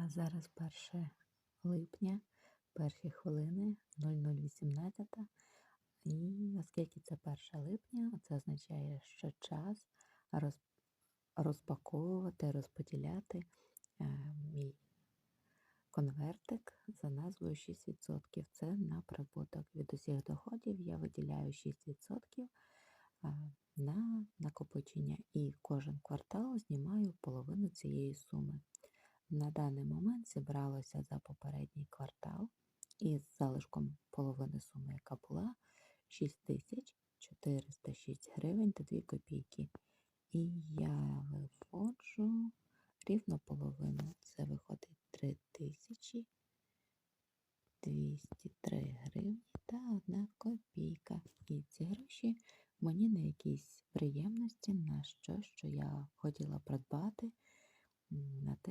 А Зараз 1 липня, перші хвилини 0018. І оскільки це 1 липня, це означає, що час роз, розпаковувати, розподіляти е, мій конвертик за назвою 6%. Це на прибуток. Від усіх доходів я виділяю 6% е, на накопичення і кожен квартал знімаю половину цієї суми. На даний момент зібралося за попередній квартал із залишком половини суми, яка була 6406 гривень та 2 копійки. І я виводжу рівно половину. Це виходить 3203 гривні та 1 копійка. І ці гроші мені на якісь приємності, на що, що я хотіла придбати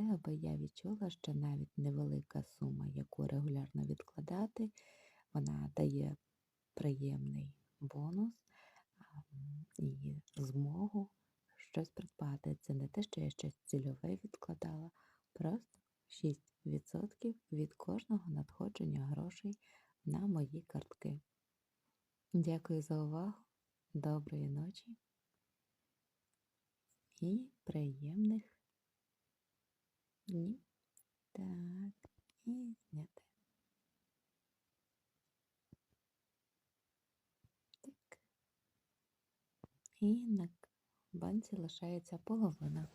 те, аби я відчула, що навіть невелика сума, яку регулярно відкладати, вона дає приємний бонус і змогу щось придбати. Це не те, що я щось цільове відкладала, просто 6% від кожного надходження грошей на мої картки. Дякую за увагу, доброї ночі і приємних днів. Так, і зняти. Так. І на банці лишається половина.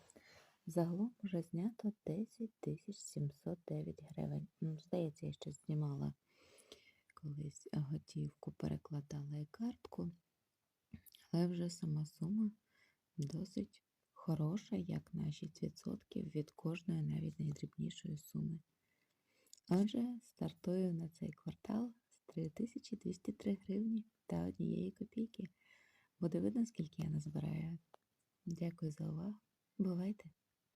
Загалом вже знято 10 709 гривень. Ну, Здається, я ще знімала колись готівку, перекладала і картку, але вже сама сума досить хороша, як на 6% від кожної навіть найдрібнішої суми. Отже, стартую на цей квартал з 3203 гривні та однієї копійки. Буде видно, скільки я назбираю. Дякую за увагу. Бувайте!